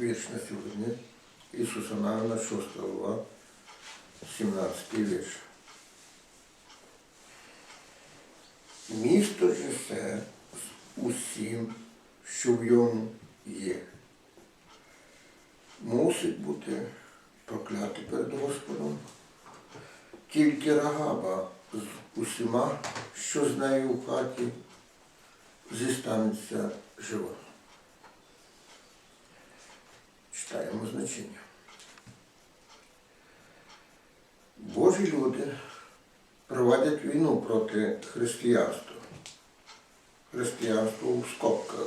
вірш на сьогодні. Ісуса Навина, 6 глава, 17 вірш. Місто ж все з усім, що в йому є. Мусить бути прокляти перед Господом. Тільки Рагаба з усіма, що з нею в хаті, зістанеться жива. Читаємо значення. Божі люди проводять війну проти християнства. Християнство у скобках.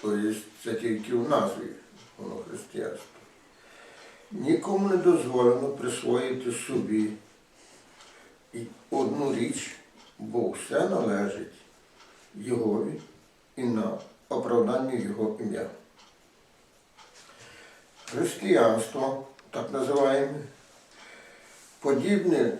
Тобто це тільки в назві воно християнство. Нікому не дозволено присвоїти собі одну річ, бо все належить Йогові і на оправдання Його ім'я. Християнство, так називаємо, подібне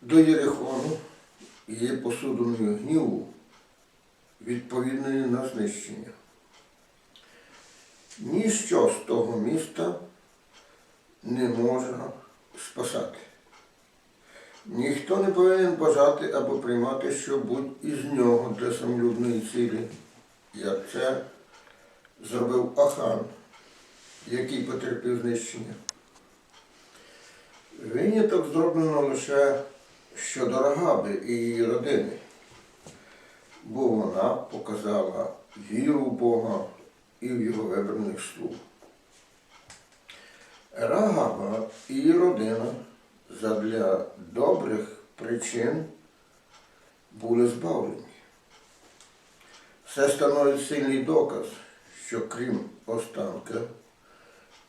до Єрихону є посудиною гніву, відповідною на знищення. Ніщо з того міста не можна спасати. Ніхто не повинен бажати або приймати що-будь із нього для самолюбної цілі, як це зробив Ахан, який потерпів знищення. Виняток зроблено лише щодо Рагаби і її родини, бо вона показала віру в Бога і в його вибраних слуг. Рагаба і її родина задля добрих причин були збавлені. Це становить сильний доказ, що крім останка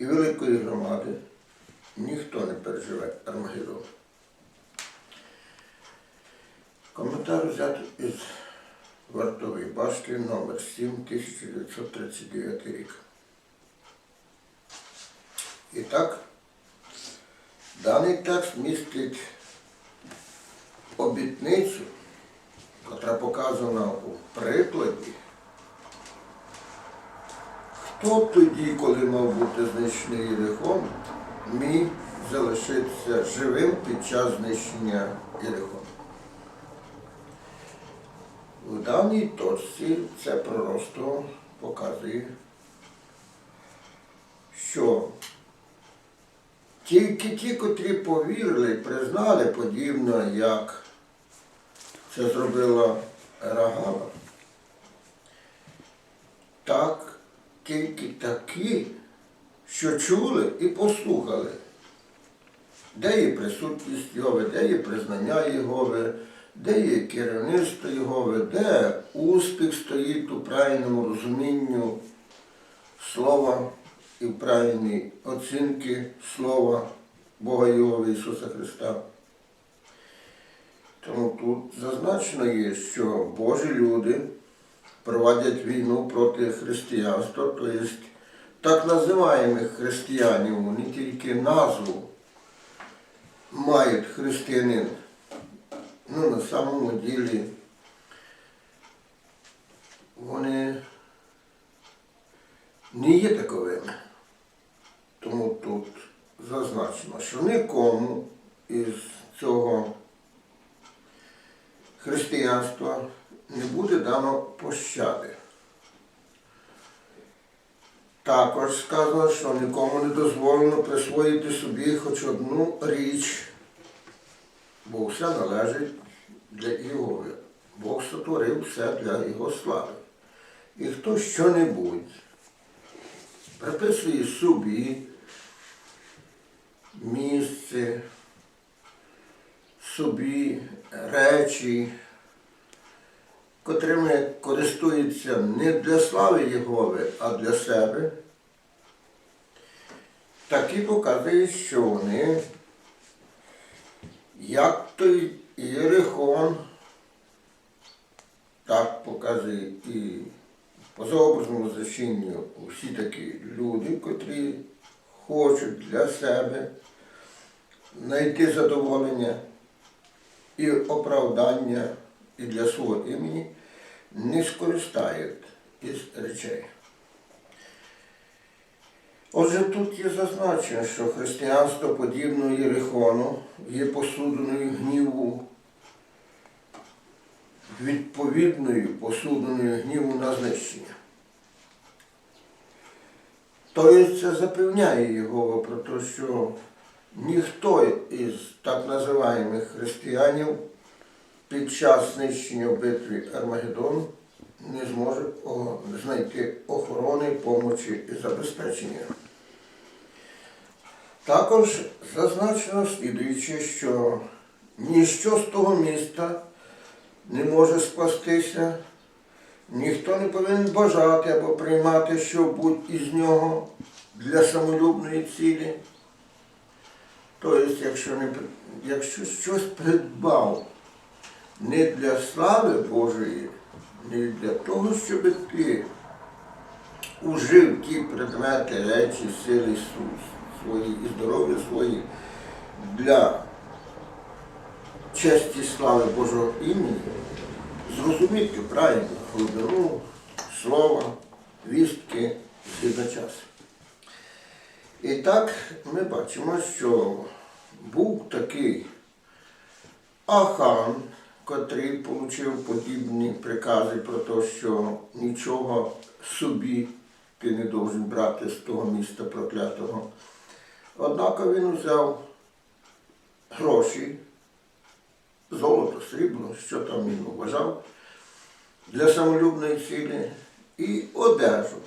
і великої громади ніхто не переживе Армагеддон. Коментар взятий із вартової башти номер 7 1939 рік. І так, даний текст містить обітницю, яка показана у прикладі. Хто тоді, коли мав бути знищений Єрихон, міг залишитися живим під час знищення Єрихону? В даній точці це пророцтво показує, що тільки ті, котрі повірили признали подібно, як це зробила Рагава, так тільки такі, що чули і послухали, де є присутність Йови, де є признання Єгови, де є керівництво Єгови, де успіх стоїть у правильному розумінню слова і в правильній оцінки слова Бога Єгови Ісуса Христа. Тому тут зазначено є, що Божі люди проводять війну проти християнства, тобто так називаємих християнів, вони тільки назву мають християнин. Ну, на самому ділі вони не є таковими. Тому тут зазначено, що нікому із цього християнства не буде дано пощади. Також сказано, що нікому не дозволено присвоїти собі хоч одну річ, бо все належить для Його. Бог сотворив все для Його слави. І хто що-небудь приписує собі місце, собі речі, котрими користуються не для слави Єгови, а для себе, такі показують, що вони, як той Єрихон, так показує і по заобразному значенню всі такі люди, котрі хочуть для себе знайти задоволення і оправдання і для свого імені, не скористають із речей. Отже, тут є зазначено, що християнство подібно Єрихону є посудиною гніву, відповідною посудиною гніву на знищення. Тобто це запевняє його про те, що ніхто із так називаємих християнів під час знищення в битві Армагеддону не зможе знайти охорони, помочі і забезпечення. Також зазначено слідуючи, що ніщо з того міста не може спастися, ніхто не повинен бажати або приймати що-будь із нього для самолюбної цілі. Тобто, якщо, не, якщо щось придбав не для слави Божої, не для того, щоб ти ужив ті предмети, речі, сили свої і здоров'я свої для честі слави Божого імені, зрозуміти правильно глибину слова, вістки згідно часу. І так ми бачимо, що був такий Ахан, котрий отримав подібні прикази про те, що нічого собі ти не должен брати з того міста проклятого. Однак він взяв гроші, золото, срібло, що там він вважав, для самолюбної цілі і одежу.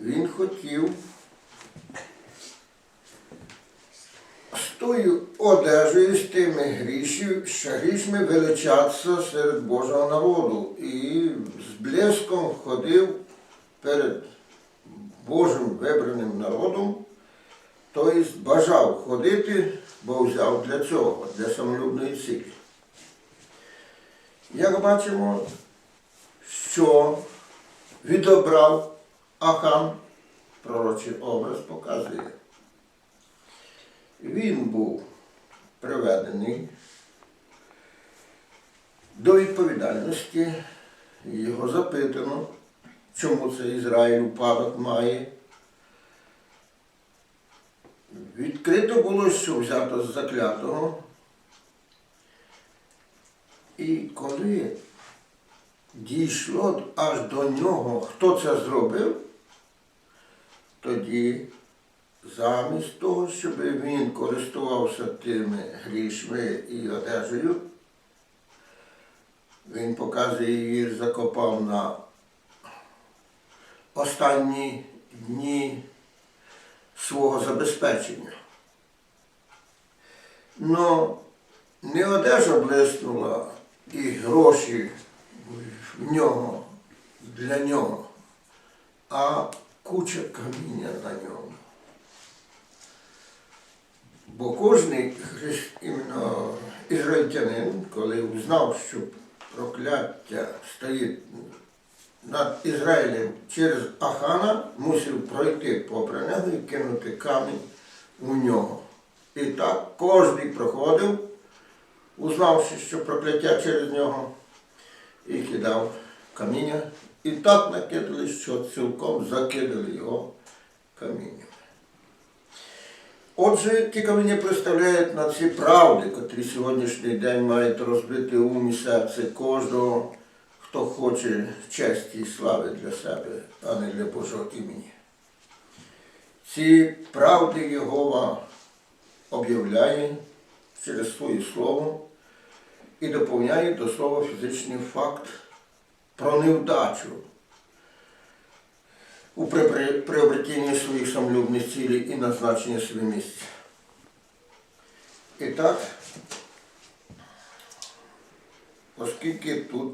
Він хотів з тою одежею, з тими гріші, що грішми величатися серед Божого народу. І з блеском ходив перед Божим вибраним народом, тобто бажав ходити, бо взяв для цього, для самолюбної цілі. Як бачимо, що відобрав Ахан, пророчий образ показує. Він був приведений до відповідальності, його запитано, чому це Ізраїль упадок має. Відкрито було, що взято з заклятого. І коли дійшло аж до нього, хто це зробив, тоді замість того, щоб він користувався тими грішми і одежею, він показує її, закопав на останні дні свого забезпечення. Но не одежа блиснула і гроші в нього для нього, а куча каміння на ньому. Бо хрис- іменно ізраїльтянин, коли узнав, що прокляття стоїть над Ізраїлем через Ахана, мусив пройти попри нього і кинути камінь у нього. І так кожен проходив, узнавши, що прокляття через нього, і кидав каміння. І так накидали, що цілком закидали його камінням. Отже, ті камені представляють на ці правди, котрі сьогоднішній день мають розбити ум і серце кожного, хто хоче честі і слави для себе, а не для Божого імені. Ці правди Єгова об'являє через своє слово і доповняє до слова фізичний факт про невдачу у при- приобретенні своїх самолюбних цілей і назначення собі місця. І так, оскільки тут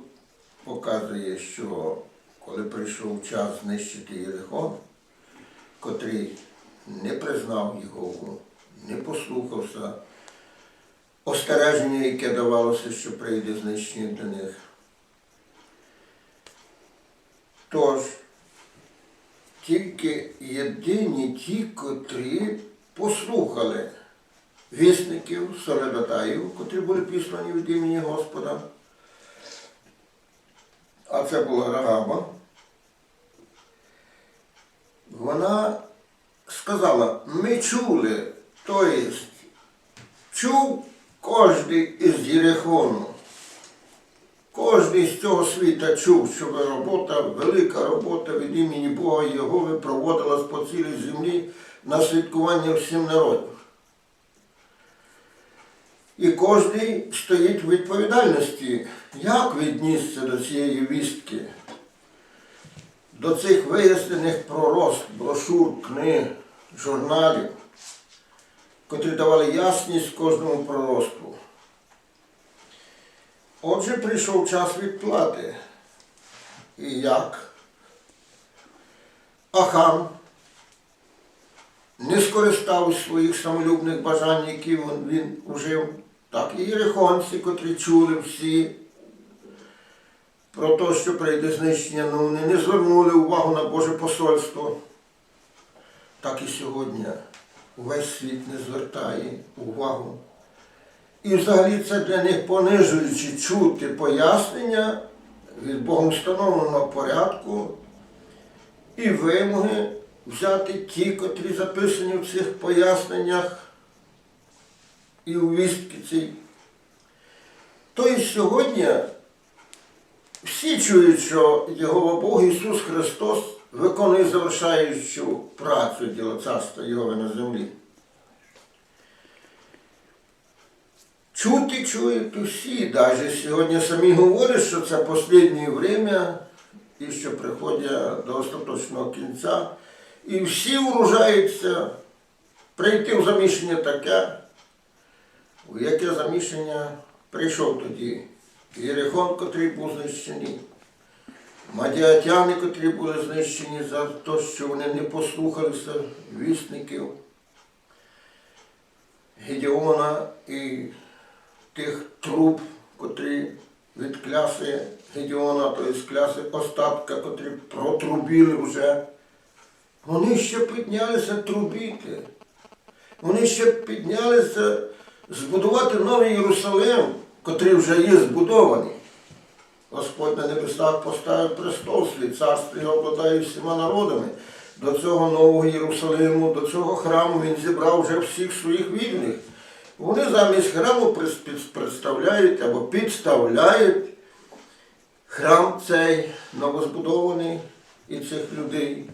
показує, що коли прийшов час знищити Єрихон, котрий не признав Єгову, не послухався остереження, яке давалося, що прийде знищення для них. Тож, тільки єдині ті, котрі послухали вісників, соледатаїв, котрі були післані від імені Господа. А це була Рагаба. Вона сказала, ми чули, то єсть, чув кожен із Єрихону. Кожний з цього світа чув, що робота, велика робота від імені Бога Єгови проводилась по цілій землі на святкування всім народів. І кожний стоїть в відповідальності, як віднісся до цієї вістки, до цих вияснених пророст, брошур, книг, журналів, котрі давали ясність кожному проросту. Отже, прийшов час відплати. І як? Ахан не скористав своїх самолюбних бажань, які він, ужив, так і єрихонці, котрі чули всі про те, що прийде знищення, ну вони не звернули увагу на Боже посольство. Так і сьогодні увесь світ не звертає увагу. І взагалі це для них понижуючи чути пояснення від Богом встановленого порядку і вимоги взяти ті, котрі записані в цих поясненнях і у вістки цій. Тобто сьогодні всі чують, що Його Бог Ісус Христос виконує завершаючу працю діла царства Його на землі. Чути чують усі, навіть сьогодні самі говорять, що це останнє время і що приходять до остаточного кінця. І всі вружаються прийти в заміщення таке, у яке заміщення прийшов тоді Єрихон, котрий був знищений, мадіатяни, котрі були знищені за те, що вони не послухалися вісників Гедеона і тих труб, котрі від кляси Гедеона, тобто з кляси остатка, котрі протрубили вже. Вони ще піднялися трубити. Вони ще піднялися збудувати новий Єрусалим, котрий вже є збудований. Господь на небесах поставив престол свій, царство його обладає всіма народами. До цього нового Єрусалиму, до цього храму він зібрав вже всіх своїх вільних. Вони замість храму представляють або підставляють храм цей новозбудований і цих людей,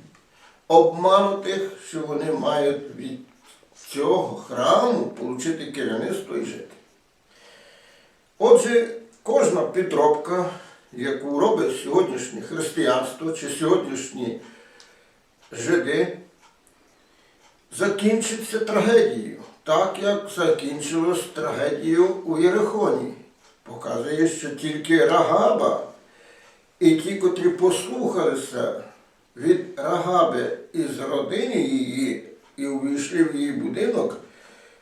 обманутих, що вони мають від цього храму отримати керівництво і жити. Отже, кожна підробка, яку робить сьогоднішнє християнство чи сьогоднішні жиди, закінчиться трагедією, так як закінчилось трагедією у Єрихоні. Показує, що тільки Рагаба і ті, котрі послухалися від Рагаби із родини її і увійшли в її будинок,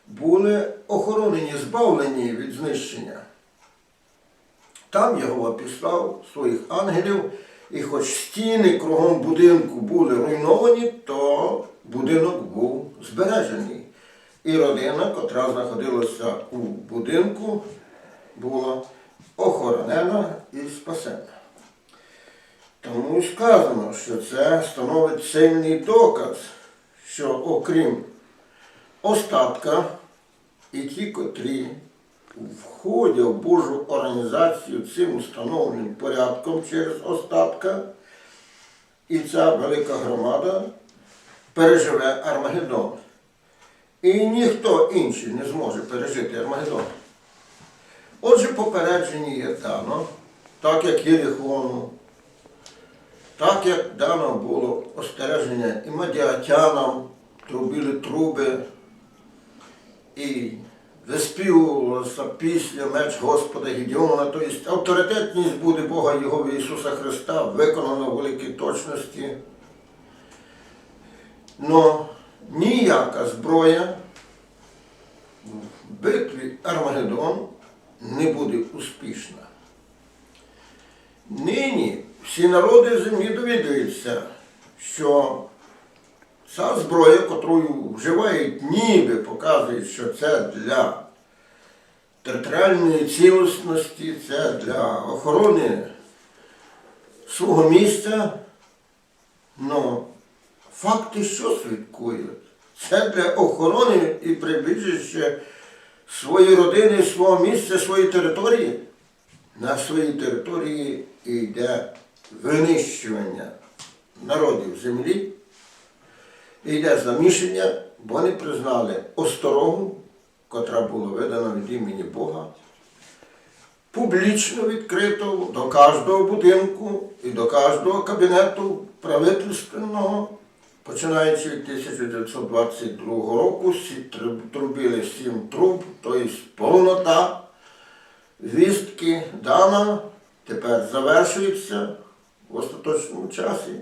були охоронені, збавлені від знищення. Там його післав своїх ангелів, і хоч стіни кругом будинку були руйновані, то будинок був збережений. І родина, котра знаходилася у будинку, була охоронена і спасена. Тому сказано, що це становить сильний доказ, що окрім остатка і ті, котрі входять в Божу організацію цим установленим порядком через остатка, і ця велика громада переживе Армагеддон. І ніхто інший не зможе пережити Армагеддон. Отже, попередження є дано, так як Єрихону, так як дано було остереження і мадіатянам, трубили труби, і виспівувалося після меч Господа Гідіона, тобто авторитетність буде Бога Його Ісуса Христа виконана в великій точності. Но ніяка зброя в битві Армагеддон не буде успішна. Нині всі народи землі довідуються, що ця зброя, яку вживають, ніби показують, що це для територіальної цілісності, це для охорони свого місця. Но факти що свідкують? Це для охорони і прибіжища своєї родини, свого місця, своєї території. На своїй території йде винищування народів землі, йде замішання, бо вони признали осторогу, котра була видана від імені Бога, публічно відкрито до кожного будинку і до кожного кабінету правительственного, починаючи від 1922 року, сі- труб- трубили сім труб, тобто повнота вістки дана, тепер завершується в остаточному часі.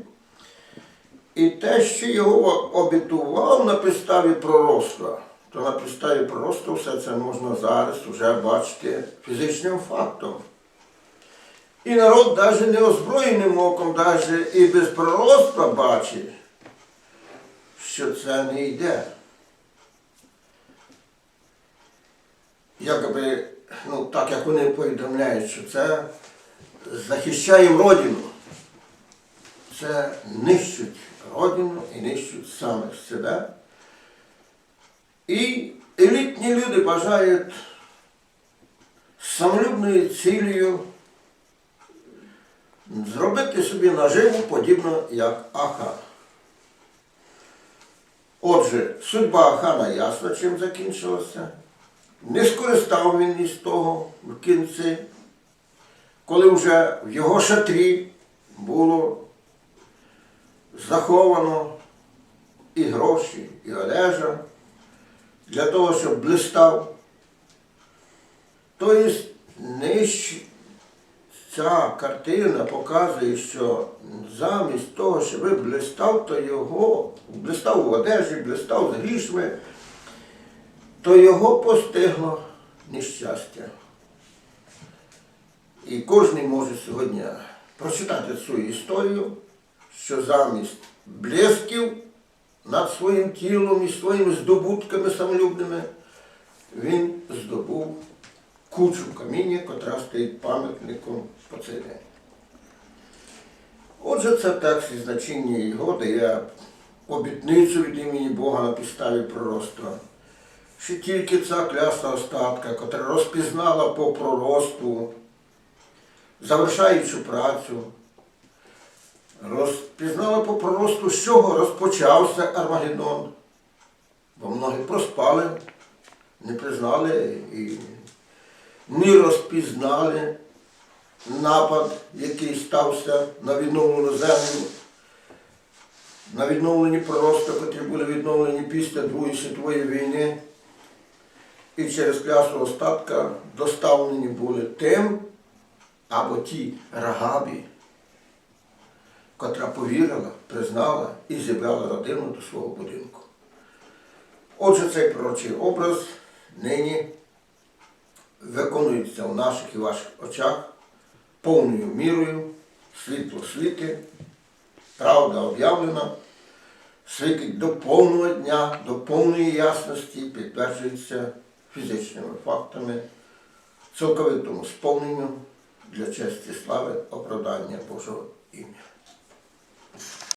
І те, що його обітував на підставі пророцтва, то на підставі пророцтва все це можна зараз вже бачити фізичним фактом. І народ навіть неозброєним оком, навіть і без пророцтва бачить, що це не йде. Якби, ну, так як вони повідомляють, що це захищаємо родину. Це нищуть родину і нищуть самих себе. І елітні люди бажають самолюбною цілею зробити собі наживу подібно як Ахан. Отже, судьба Ахана ясна, чим закінчилася. Не скористав він із того в кінці, коли вже в його шатрі було заховано і гроші, і одежа для того, щоб блистав. Тобто ниж ця картина показує, що замість того, щоб блистав, то його блистав в одежі, блистав з грішми, то його постигло нещастя. І кожен може сьогодні прочитати цю історію, що замість блисків над своїм тілом і своїми здобутками самолюбними він здобув кучу каміння, котра стоїть пам'ятником по цей день. Отже, це текст і значення його дає обітницю від імені Бога на підставі пророцтва. Що тільки ця клясна остатка, котра розпізнала по пророцтву, завершаючи працю, розпізнала по пророцтву, з чого розпочався Армагеддон. Бо многі проспали, не признали і не розпізнали напад, який стався на відновлену землю, на відновлені пророцтва, котрі були відновлені після Другої світової війни. І через клясу остатка доставлені були тим або ті рагабі, котра повірила, признала і зібрала родину до свого будинку. Отже, цей пророчий образ нині виконується в наших і ваших очах повною мірою, світло світи, правда об'явлена, світить до повного дня, до повної ясності, підтверджується фізичними фактами, цілковитому сповненню для честі слави оправдання Божого ім'я.